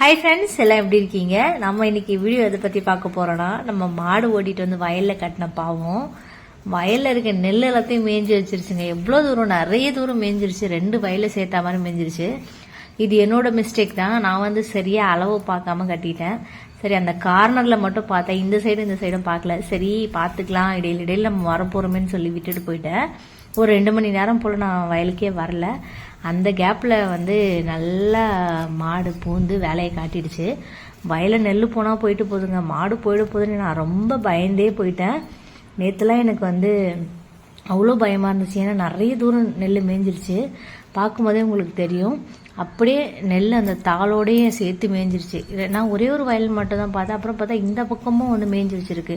Hi friends எல்லாம் எப்படி இருக்கீங்க? நம்ம இன்னைக்கு வீடியோ எதை பற்றி பார்க்க போகிறோன்னா நம்ம மாடு ஓட்டிட்டு வந்து வயலில் கட்டின பாவம். வயலில் இருக்க நெல் எல்லாத்தையும் மேய்ஞ்சி வச்சிருச்சுங்க. எவ்வளோ தூரம் நிறைய தூரம் மேய்ஞ்சிருச்சு. ரெண்டு வயலில் சேர்த்தா மாதிரி மேய்ஞ்சிருச்சு. இது என்னோட மிஸ்டேக் தான். நான் வந்து சரியாக அளவு பார்க்காம கட்டிட்டேன். சரி அந்த கார்னரில் மட்டும் பார்த்தேன். இந்த சைடும் இந்த சைடும் பார்க்கல. சரி பார்த்துக்கலாம். இடையில இடையில நம்ம வரப்போகிறோமேன்னு சொல்லி விட்டுட்டு போயிட்டேன். ஒரு ரெண்டு மணி நேரம் போல் நான் வயலுக்கே வரல. அந்த கேப்பில் வந்து நல்லா மாடு பூந்து வேலையை காட்டிடுச்சு. வயலில் நெல் போனால் போயிட்டு போகுதுங்க மாடு போயிட போகுதுன்னு நான் ரொம்ப பயந்தே போயிட்டேன். நேற்றுலாம் எனக்கு வந்து அவ்வளோ பயமாக இருந்துச்சு. ஏன்னா நிறைய தூரம் நெல் மேய்ஞ்சிருச்சு பார்க்கும்போதே உங்களுக்கு தெரியும். அப்படியே நெல் அந்த தாளோடையே சேர்த்து மேய்ஞ்சிருச்சு இதை நான் ஒரே ஒரு வயல் மட்டும் தான் பார்த்தேன். அப்புறம் பார்த்தா இந்த பக்கமும் வந்து மேய்ஞ்சிருச்சிருக்கு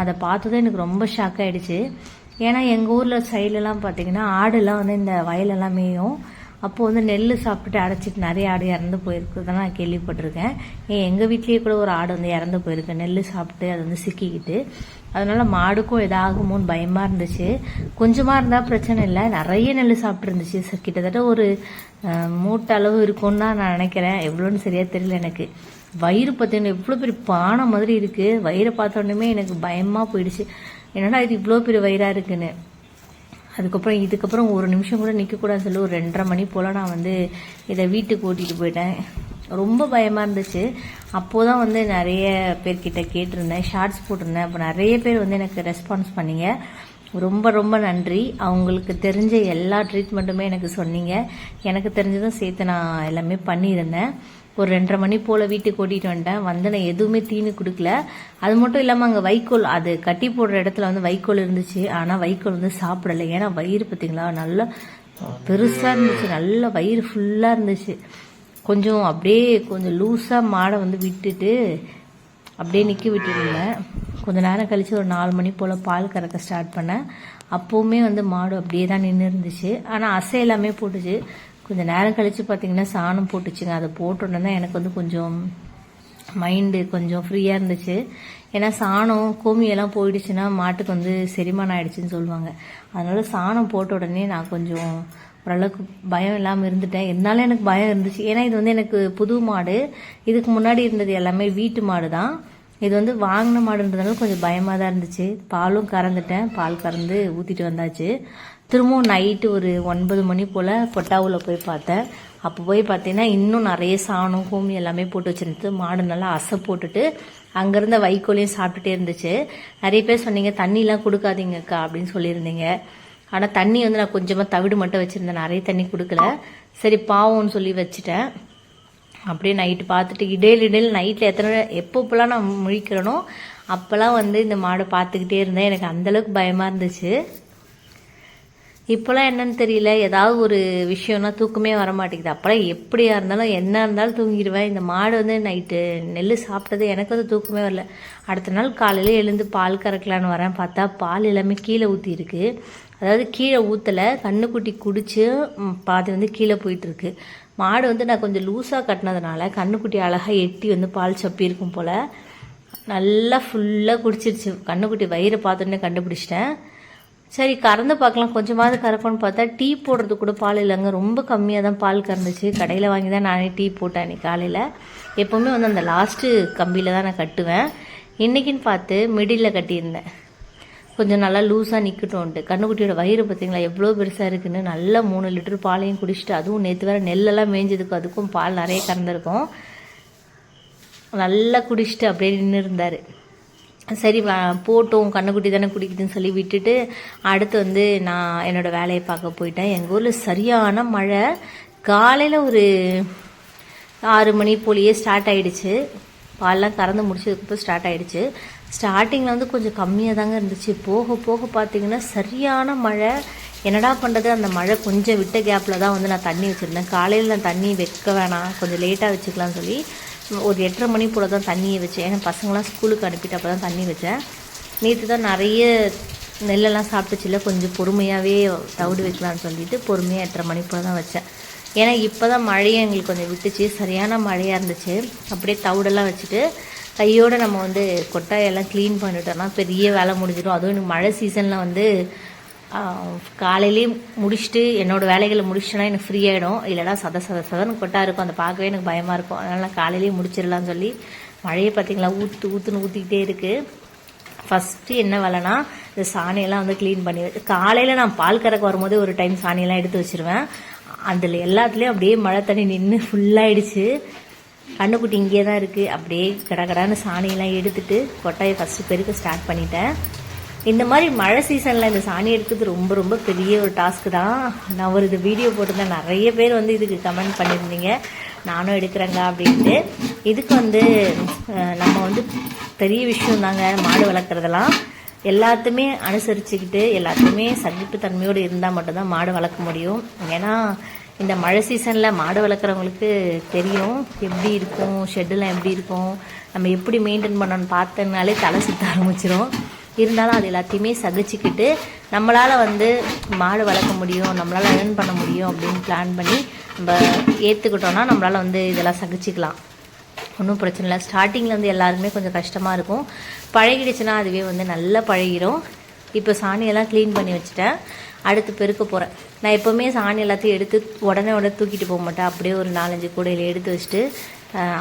அதை பார்த்ததும் எனக்கு ரொம்ப ஷாக் ஆகிடுச்சு ஏன்னா எங்கள் ஊரில் சைட்லலாம் பார்த்தீங்கன்னா ஆடுலாம் வந்து இந்த வயலெல்லாம் மேயும். அப்போது வந்து நெல் சாப்பிட்டுட்டு அடைச்சிட்டு நிறைய ஆடு இறந்து போயிருக்குதான் நான் கேள்விப்பட்டிருக்கேன். ஏன் எங்கள் வீட்லேயே கூட ஒரு ஆடு வந்து இறந்து போயிருக்கு. நெல் சாப்பிட்டு அது வந்து சிக்கிக்கிட்டு. அதனால் மாடுக்கும் எதாகுமோன்னு பயமாக இருந்துச்சு. கொஞ்சமாக இருந்தால் பிரச்சனை இல்லை. நிறைய நெல் சாப்பிட்ருந்துச்சு கிட்டத்தட்ட ஒரு மூட்டை அளவு இருக்கும்னு தான் நான் நினைக்கிறேன். எவ்வளோன்னு சரியாக தெரியல எனக்கு. வயிறு பார்த்தீங்கன்னா எவ்வளோ பெரிய பானை மாதிரி இருக்குது வயிறை பார்த்தோன்னே எனக்கு பயமாக போயிடுச்சு. என்னடா இது இவ்வளோ பெரிய வயிறாக இருக்குன்னு. அதுக்கப்புறம் இதுக்கப்புறம் ஒரு நிமிஷம் கூட நிற்கக்கூடாது சொல்லி ஒரு ரெண்டரை மணி போல் நான் வந்து இதை வீட்டுக்கு ஓட்டிகிட்டு போயிட்டேன். ரொம்ப பயமாக இருந்துச்சு. அப்போது தான் வந்து நிறைய பேர்கிட்ட கேட்டிருந்தேன் ஷார்ட்ஸ் போட்டிருந்தேன். அப்போ நிறைய பேர் வந்து எனக்கு ரெஸ்பான்ஸ் பண்ணிங்க. ரொம்ப ரொம்ப நன்றி. அவங்களுக்கு தெரிஞ்ச எல்லா ட்ரீட்மெண்ட்டுமே எனக்கு சொன்னீங்க. எனக்கு தெரிஞ்சதும் சேர்த்து நான் எல்லாமே பண்ணியிருந்தேன். ஒரு ரெண்டரை மணி போல் வீட்டுக்கு ஓட்டிகிட்டு வந்துட்டேன். வந்து நான் எதுவுமே தீனி கொடுக்கல. அது மட்டும் இல்லாமல் அங்கே வைக்கோல் அது கட்டி போடுற இடத்துல வந்து வைக்கோல் இருந்துச்சு. ஆனால் வைக்கோல் வந்து சாப்பிடல. ஏன்னா வயிறு பார்த்தீங்களா நல்லா பெருசாக இருந்துச்சு. நல்ல வயிறு ஃபுல்லாக இருந்துச்சு. கொஞ்சம் அப்படியே கொஞ்சம் லூஸாக மாடை வந்து விட்டுட்டு அப்படியே நிற்க விட்டுருந்தேன். கொஞ்ச நேரம் கழித்து ஒரு நாலு மணி போல் பால் கறக்க ஸ்டார்ட் பண்ணேன். அப்போவுமே வந்து மாடு அப்படியே தான் நின்று இருந்துச்சு ஆனால் அசை எல்லாமே போட்டுச்சு. கொஞ்சம் நேரம் கழித்து பார்த்தீங்கன்னா சாணம் போட்டுச்சுங்க. அதை போட்டோன்னே தான் எனக்கு வந்து கொஞ்சம் மைண்டு கொஞ்சம் ஃப்ரீயாக இருந்துச்சு. ஏன்னா சாணம் கோமியெல்லாம் போயிடுச்சுன்னா மாட்டுக்கு வந்து செரிமானம் ஆயிடுச்சுன்னு சொல்லுவாங்க. அதனால சாணம் போட்ட உடனே நான் கொஞ்சம் ஓரளவுக்கு பயம் இல்லாமல் இருந்துட்டேன். இருந்தாலும் எனக்கு பயம் இருந்துச்சு. ஏன்னா இது வந்து எனக்கு புது மாடு. இதுக்கு முன்னாடி இருந்தது எல்லாமே வீட்டு மாடு தான் இது வந்து வாங்கின மாடுன்றதுனால கொஞ்சம் பயமாக தான் இருந்துச்சு. பாலும் கறந்துட்டேன். பால் கறந்து ஊற்றிட்டு வந்தாச்சு. திரும்பவும் நைட்டு ஒரு ஒன்பது மணி போல் கொட்டாவில் போய் பார்த்தேன். அப்போ போய் பார்த்தீங்கன்னா இன்னும் நிறைய சாணம் கோமி எல்லாமே போட்டு வச்சுருந்து மாடு நல்லா அசை போட்டுட்டு அங்கேருந்த வைக்கோலையும் சாப்பிட்டுட்டே இருந்துச்சு. நிறைய பேர் சொன்னீங்க தண்ணிலாம் கொடுக்காதீங்கக்கா அப்படின்னு சொல்லியிருந்தீங்க. ஆனால் தண்ணி வந்து நான் கொஞ்சமாக தவிடு மட்டும் வச்சுருந்தேன். நிறைய தண்ணி கொடுக்கல. சரி பாவம்னு சொல்லி வச்சுட்டேன். அப்படியே நைட்டு பார்த்துட்டு இடையில இடையில் நைட்டில் எத்தனை எப்பப்போலாம் நான் முழிக்கிறேனோ அப்போல்லாம் வந்து இந்த மாடை பார்த்துக்கிட்டே இருந்தேன். எனக்கு அந்தளவுக்கு பயமாக இருந்துச்சு. இப்போலாம் என்னன்னு தெரியல. ஏதாவது ஒரு விஷயம்னா தூக்கமே வர மாட்டேங்குது. அப்போலாம் எப்படியா இருந்தாலும் என்ன இருந்தாலும் தூங்கிடுவேன். இந்த மாடு வந்து நைட்டு நெல் சாப்பிட்டது எனக்கு வந்து தூக்கமே வரல. அடுத்த நாள் காலையில் எழுந்து பால் கறக்கலான்னு வரேன். பார்த்தா பால் எல்லாமே கீழே ஊற்றிருக்கு அதாவது கீழே ஊற்றலை கண்ணுக்குட்டி குடிச்சு பாதி வந்து கீழே போயிட்டுருக்கு. மாடு வந்து நான் கொஞ்சம் லூஸாக கட்டினதுனால கண்ணுக்குட்டி அழகாக எட்டி வந்து பால் சப்பியிருக்கும் போல் நல்லா ஃபுல்லாக குடிச்சிருச்சு. கண்ணுக்குட்டி வயிறை பார்த்தோன்னே கண்டுபிடிச்சிட்டேன். சரி கறந்து பார்க்கலாம். கொஞ்சமாவது கறப்போன்னு பார்த்தா டீ போடுறது கூட பால் இல்லைங்க. ரொம்ப கம்மியாக தான் பால் கறந்துச்சு. கடையில் வாங்கி தான் நானே டீ போட்டேன் அன்றைக்கி காலையில். எப்போவுமே வந்து அந்த லாஸ்ட்டு கம்பியில் தான் நான் கட்டுவேன். இன்றைக்கின்னு பார்த்து மிடில் கட்டியிருந்தேன். கொஞ்சம் நல்லா லூஸாக நிற்கட்டும்ன்ட்டு கண்ணுக்குட்டியோட வயிறு பார்த்தீங்களா? எவ்வளோ பெருசாக இருக்குன்னு. நல்லா மூணு லிட்டர் பாலையும் குடிச்சிட்டு அதுவும் நேற்று வேறு நெல்லெல்லாம் மேய்ஞ்சதுக்கு அதுக்கும் பால் நிறைய கறந்துருக்கும். நல்லா குடிச்சிட்டு அப்படியே நின்று இருந்தார் சரி வா- கண்ணுக்குட்டி தானே குடிக்குதுன்னு சொல்லி விட்டுட்டு அடுத்து வந்து நான் என்னோடய வேலையை பார்க்க போயிட்டேன். எங்கள் ஊரில் சரியான மழை. காலையில் ஒரு ஆறு மணி போலியே ஸ்டார்ட் ஆகிடுச்சு பால்லாம் கறந்து முடிச்சதுக்கப்புறம் ஸ்டார்ட் ஆகிடுச்சு ஸ்டார்டிங்கில் வந்து கொஞ்சம் கம்மியாக தாங்க இருந்துச்சு. போக போக பார்த்தீங்கன்னா சரியான மழை. என்னடா பண்ணுறது அந்த மழை கொஞ்சம் விட்ட கேப்பில் தான் வந்து நான் தண்ணி வச்சுருந்தேன். காலையில் நான் தண்ணி வைக்க வேணாம். கொஞ்சம் லேட்டாக வச்சுக்கலாம்னு சொல்லி ஒரு எட்டரை மணி போல் தான் தண்ணியை வச்சேன். ஏன்னா பசங்களாம் ஸ்கூலுக்கு அனுப்பிட்டு அப்போ தான் தண்ணி வச்சேன். நேற்று தான் நிறைய நெல்லெல்லாம் சாப்பிட்டுச்சுல கொஞ்சம் பொறுமையாகவே தவிடு வைக்கலாம்னு சொல்லிட்டு பொறுமையாக எட்டரை மணி போல் தான் வச்சேன். ஏன்னா இப்போ தான் மழையே எங்களுக்கு கொஞ்சம் விட்டுச்சு. சரியான மழையாக இருந்துச்சு. அப்படியே தவிடெல்லாம் வச்சுட்டு கையோடு நம்ம வந்து கொட்டாயெல்லாம் க்ளீன் பண்ணிட்டோம்னா பெரிய வேலை முடிஞ்சிடும். அதுவும் எனக்கு மழை சீசனில் வந்து காலையிலேயே முடிச்சுட்டு என்னோட வேலைகளை முடிச்சுன்னா எனக்கு ஃப்ரீ ஆகிடும் இல்லைனா சத சத சதன்னு கொட்டா இருக்கும். அந்த பார்க்கவே எனக்கு பயமாக இருக்கும். அதனால் நான் காலையிலேயே முடிச்சிடலாம்னு சொல்லி மழையை பார்த்தீங்களா ஊற்று ஊற்றுன்னு ஊற்றிக்கிட்டே இருக்குது ஃபஸ்ட்டு என்ன வேலைனா இந்த சாணியெல்லாம் வந்து க்ளீன் பண்ணி காலையில் நான் பால் கறக்க வரும்போது ஒரு டைம் சாணியெல்லாம் எடுத்து வச்சிருவேன். அதில் எல்லாத்துலேயும் அப்படியே மழை தண்ணி நின்று ஃபுல்லாகிடுச்சு கண்ணுக்குட்டி இங்கே தான் இருக்குது அப்படியே கடகடான்னு சாணியெல்லாம் எடுத்துட்டு கொட்டாயை ஃபஸ்ட்டு பெருக்க ஸ்டார்ட் பண்ணிட்டேன். இந்த மாதிரி மழை சீசனில் இந்த சாணி எடுக்கிறது ரொம்ப ரொம்ப பெரிய ஒரு டாஸ்க்கு தான். நான் ஒரு இது வீடியோ போட்டிருந்தேன். நிறைய பேர் வந்து இதுக்கு கமெண்ட் பண்ணியிருந்தீங்க. நானும் எடுக்கிறேங்க அப்படின்ட்டு. இதுக்கு வந்து நம்ம வந்து பெரிய விஷயம் தாங்க மாடு வளர்க்குறதெல்லாம். எல்லாத்தையுமே அனுசரிச்சுக்கிட்டு எல்லாத்தையுமே சகிப்புத்தன்மையோடு இருந்தால் மட்டும்தான் மாடு வளர்க்க முடியும். ஏன்னா இந்த மழை சீசனில் மாடு வளர்க்குறவங்களுக்கு தெரியும் எப்படி இருக்கும் ஷெட்டுலாம் எப்படி இருக்கும் நம்ம எப்படி மெயின்டைன் பண்ணணும்னு பார்த்தனாலே தலை சுத்த ஆரம்பிச்சிடும் இருந்தாலும் அது எல்லாத்தையுமே சகிச்சுக்கிட்டு நம்மளால் வந்து மாடு வளர்க்க முடியும் நம்மளால் ஏர்ன் பண்ண முடியும் அப்படின்னு பிளான் பண்ணி நம்ம ஏற்றுக்கிட்டோன்னா நம்மளால் வந்து இதெல்லாம் சகிச்சுக்கலாம். ஒன்றும் பிரச்சனை இல்லை. ஸ்டார்டிங்கில் வந்து எல்லாருக்குமே கொஞ்சம் கஷ்டமாக இருக்கும். பழகிடுச்சுன்னா அதுவே வந்து நல்லா பழகிடும் இப்போ சாணியெல்லாம் க்ளீன் பண்ணி வச்சுட்டேன். அடுத்து பெருக்க போகிறேன் நான் எப்போவுமே சாணி எல்லாத்தையும் எடுத்து உடனே உடனே தூக்கிட்டு போக மாட்டேன். அப்படியே ஒரு நாலஞ்சு கூடையில் எடுத்து வச்சுட்டு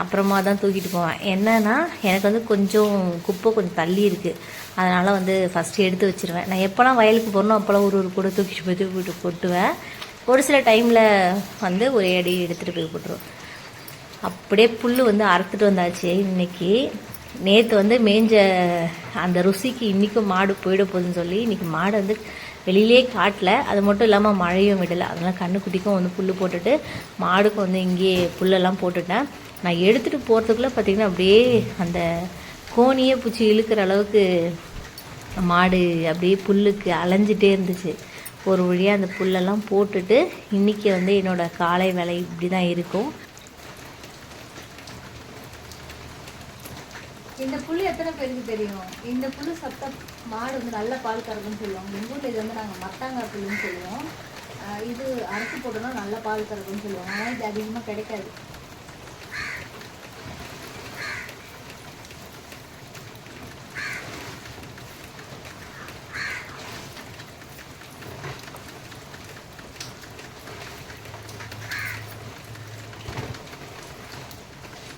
அப்புறமா தான் தூக்கிட்டு போவேன். என்னன்னா எனக்கு வந்து கொஞ்சம் குப்பை கொஞ்சம் தள்ளி இருக்குது அதனால் வந்து ஃபஸ்ட்டு எடுத்து வச்சிருவேன். நான் எப்போலாம் வயலுக்கு போகிறனோ அப்போலாம் ஒரு ஒரு கூட தூக்கிட்டு போய் தூக்கிட்டு கொட்டுவேன். ஒரு சில டைமில் வந்து ஒரே அடி எடுத்துகிட்டு போய் போட்டுருவேன் அப்படியே புல் வந்து அறுத்துட்டு வந்தாச்சு. இன்னைக்கு நேற்று வந்து மேஞ்ச அந்த ருசிக்கு இன்றைக்கும் மாடு போயிட போகுதுன்னு சொல்லி இன்னைக்கு மாடு வந்து வெளியிலே காட்டல. அது மட்டும் இல்லாமல் மழையும் விடலை. அதனால் கண்ணுக்குட்டிக்கும் வந்து புல் போட்டுட்டு மாடுக்கும் வந்து இங்கேயே புல்லெல்லாம் போட்டுட்டேன். நான் எடுத்துகிட்டு போகிறதுக்குள்ளே பார்த்தீங்கன்னா அப்படியே அந்த கோணியே பூச்சி இழுக்கிற அளவுக்கு மாடு அப்படியே புல்லுக்கு அலைஞ்சிட்டே இருந்துச்சு. ஒரு வழியாக அந்த புல்லெல்லாம் போட்டுட்டு இன்றைக்கி வந்து என்னோட காலை வேலை இப்படி தான் இருக்கும். இந்த புல் எத்தனை பேருக்கு தெரியும்? இந்த புல் சத்தம் மாடு வந்து நல்ல பால் கறக்குன்னு சொல்லுவாங்க. எங்கள் ஊரில் இது வந்து நாங்கள் மத்தாங்காய் புல்லுன்னு சொல்லுவோம். இது அரைச்சி போட்டோம்னா நல்ல பால் கறக்குன்னு சொல்லுவோம் ஆனால் இது அதிகமாக கிடைக்காது.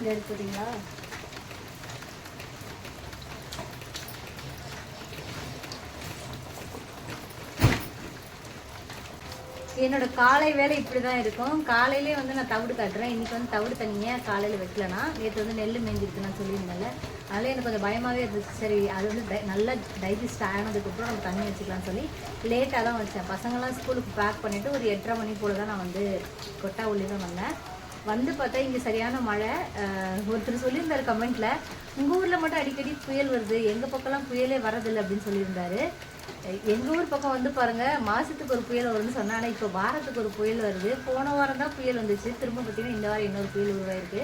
இதை எடுத்துட்டீங்களா? என்னோட காலை வேலை இப்படி தான் இருக்கும். காலையிலே வந்து நான் தவிடு காட்டுறேன். இன்னைக்கு வந்து தவிடு தண்ணியை காலையில் வைக்கலனா நேற்று வந்து நெல் மேஞ்சிருக்கு நான் சொல்லியிருந்தேன்ல. அதனால எனக்கு கொஞ்சம் பயமாகவே இருந்துச்சு. சரி அது வந்து டை நல்லா டைஜஸ்ட் ஆனதுக்கப்புறம் நம்ம தண்ணி வச்சுக்கலாம்னு சொல்லி லேட்டாக தான் வச்சேன். பசங்களாம் ஸ்கூலுக்கு பேக் பண்ணிவிட்டு ஒரு எட்டரை மணி போல் தான் நான் வந்து கொட்டா உள்ளே தான் வந்தேன். வந்து பார்த்தா இங்கே சரியான மழை. ஒருத்தர் சொல்லியிருந்தார் கமெண்ட்ல உங்கள் ஊரில் மட்டும் அடிக்கடி புயல் வருது. எங்கள் பக்கம்லாம் புயலே வரதில்லை அப்படின்னு சொல்லியிருந்தாரு. எங்கள் ஊர் பக்கம் வந்து பாருங்கள் மாதத்துக்கு ஒரு புயல் வரும்னு சொன்னா இப்போ வாரத்துக்கு ஒரு புயல் வருது. போன வாரம் தான் புயல் வந்துச்சு. திரும்ப பார்த்தீங்கன்னா இந்த வாரம் இன்னொரு புயல் உருவாயிருக்கு.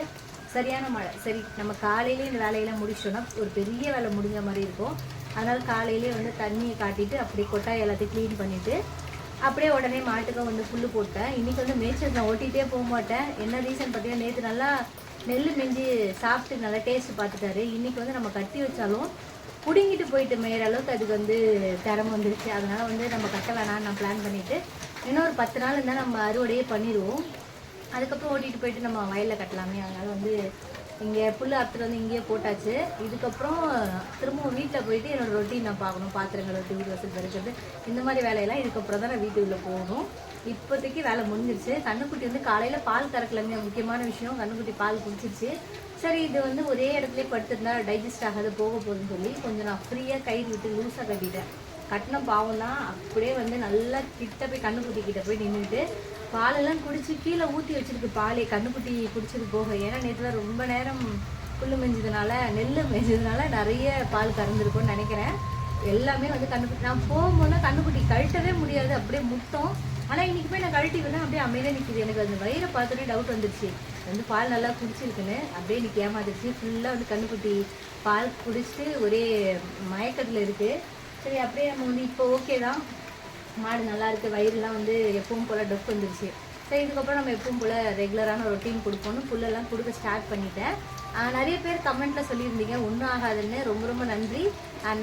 சரியான மழை. சரி நம்ம காலையிலேயே இந்த வேலையெல்லாம் முடிச்சோன்னா ஒரு பெரிய வேலை முடிஞ்ச மாதிரி இருக்கும். அதனால் காலையிலேயே வந்து தண்ணியை காட்டிட்டு அப்படியே கொட்டாய் எல்லாத்தையும் க்ளீன் பண்ணிவிட்டு அப்படியே உடனே மாட்டுக்கு வந்து புல் போட்டேன். இன்னைக்கு வந்து மேய்ச்சல் நான் ஓட்டிகிட்டே போக மாட்டேன். என்ன ரீசன் பார்த்தீங்கன்னா நேற்று நல்லா நெல் மிஞ்சி சாப்பிட்டு நல்லா டேஸ்ட் பார்த்துட்டாரு. இன்னைக்கு வந்து நம்ம கட்டி வச்சாலும் பிடுங்கிட்டு போயிட்டு மேயிற அளவுக்கு அதுக்கு வந்து திறம வந்துருச்சு. அதனால் வந்து நம்ம கட்ட வேணாம்னு நான் பிளான் பண்ணிட்டு இன்னொரு பத்து நாள் இருந்தால் நம்ம அறுவடையே பண்ணிடுவோம். அதுக்கப்புறம் ஓட்டிகிட்டு போயிட்டு நம்ம வயலில் கட்டலாமே. அதனால் வந்து இங்கே புல் அறுத்துட்டு வந்து இங்கேயே போட்டாச்சு. இதுக்கப்புறம் திரும்பவும் வீட்டில் போயிட்டு என்னோடய ரொட்டீன் நான் பார்க்கணும். பாத்திரங்கள் ரொட்டி வீடு வசதி பெருக்கிறது. இந்த மாதிரி வேலையெல்லாம் இதுக்கப்புறம் தான் நான் வீட்டுக்குள்ளே போகணும். இப்போதைக்கு வேலை முடிஞ்சிருச்சு. கண்ணுக்குட்டி வந்து காலையில் பால் கறக்கலங்க. முக்கியமான விஷயம் கண்ணுக்குட்டி பால் குடிச்சிருச்சு. சரி இது வந்து ஒரே இடத்துலேயே படுத்திருந்தா டைஜஸ்ட் ஆகாது போக போகுதுன்னு சொல்லி கொஞ்சம் நான் ஃப்ரீயாக கயிறு விட்டு லூஸாக கட்டிட்டேன். கட்டின பாவம் தான் அப்படியே வந்து நல்லா கிட்ட போய் கண்ணுக்குட்டி கிட்ட போய் நின்றுட்டு பாலெல்லாம் குடிச்சு கீழே ஊற்றி வச்சிருக்கு பாலே கண்ணுக்குட்டி குடிச்சது போக. ஏன்னா நேற்றுல ரொம்ப நேரம் புல் மேஞ்சதுனால நெல் மேஞ்சதுனால நிறைய பால் கறந்துருக்கும்னு நினைக்கிறேன். எல்லாமே வந்து கண்ணுக்குட்டி நான் போகும்போது கண்ணுக்குட்டி கழட்டவே முடியாது அப்படியே முட்டும். ஆனால் இன்றைக்கி போய் நான் கழட்டி விட அப்படியே அமைதியாக நிற்கிது எனக்கு அந்த வயிறை பார்த்தோன்னே டவுட் வந்துருச்சு. வந்து பால் நல்லா குடிச்சிருக்குன்னு அப்படியே இன்னைக்கு ஏமாந்துருச்சு. ஃபுல்லாக வந்து கண்ணுக்குட்டி பால் குடிச்சிட்டு ஒரே மயக்கத்தில் இருக்குது சரி அப்படியே நம்ம வந்து இப்போ ஓகே தான். மாடு நல்லா இருக்கு வயிறுலாம் வந்து எப்பவும் போல் டொக் வந்துருச்சு. சரி இதுக்கப்புறம் நம்ம எப்பவும் போல ரெகுலரான ரொட்டீன் கொடுப்போம்னு புல்லெல்லாம் கொடுக்க ஸ்டார்ட் பண்ணிட்டேன். நிறைய பேர் கமெண்ட்டில் சொல்லியிருந்தீங்க. ஒன்றும் ஆகாதுன்னு. ரொம்ப ரொம்ப நன்றி.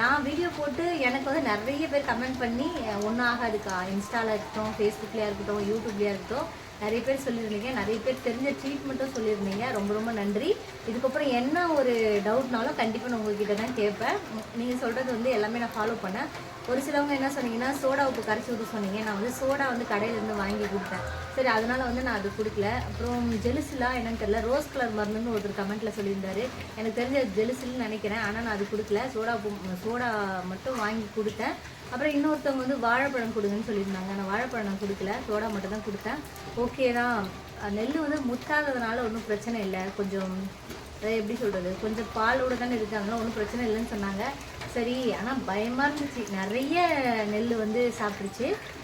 நான் வீடியோ போட்டு எனக்கு வந்து நிறைய பேர் கமெண்ட் பண்ணி ஒன்றும் ஆகாதுக்கா. இன்ஸ்டாவில் இருக்கட்டும் ஃபேஸ்புக்லயா இருக்கட்டும் யூடியூப்லயா இருக்கட்டும் நிறைய பேர் சொல்லியிருந்தீங்க நிறைய பேர் தெரிஞ்ச ட்ரீட்மெண்ட்டும் சொல்லியிருந்தீங்க. ரொம்ப ரொம்ப நன்றி. இதுக்கப்புறம் என்ன ஒரு டவுட்னாலும் கண்டிப்பாக நான் உங்ககிட்ட தான் கேட்பேன். நீங்கள் சொல்கிறது வந்து எல்லாமே நான் ஃபாலோ பண்ணேன். ஒரு சிலவங்க என்ன சொன்னீங்கன்னா சோடா உப்பு கரைச்சி ஊற்ற சொன்னீங்க. நான் வந்து சோடா வந்து கடையிலேருந்து வாங்கி கொடுத்தேன். சரி அதனால் வந்து நான் அது கொடுக்கல. அப்புறம் ஜெலுசிலா என்னன்னு தெரியல. ரோஸ் கலர் மருந்துன்னு ஒருத்தர் கமெண்ட்டில் சொல்லியிருந்தாரு. எனக்கு தெரிஞ்ச ஜெலுசில்னு நினைக்கிறேன். ஆனால் நான் அது கொடுக்கல. சோடா உப்பு சோடா மட்டும் வாங்கி கொடுத்தேன். அப்புறம் இன்னொருத்தவங்க வந்து வாழைப்பழம் கொடுங்கன்னு சொல்லியிருந்தாங்க. நான் வாழைப்பழம் நான் கொடுக்கல. சோடா மட்டும் தான் கொடுத்தேன். ஓகே தான். நெல் வந்து முத்தாததுனால ஒன்றும் பிரச்சனை இல்லை. கொஞ்சம் அதை எப்படி சொல்கிறது கொஞ்சம் பாலோடு தானே இருக்காங்க. ஒன்றும் பிரச்சனை இல்லைன்னு சொன்னாங்க. சரி ஆனால் பயமாக இருந்துச்சு. நிறைய நெல் வந்து சாப்பிட்டுச்சு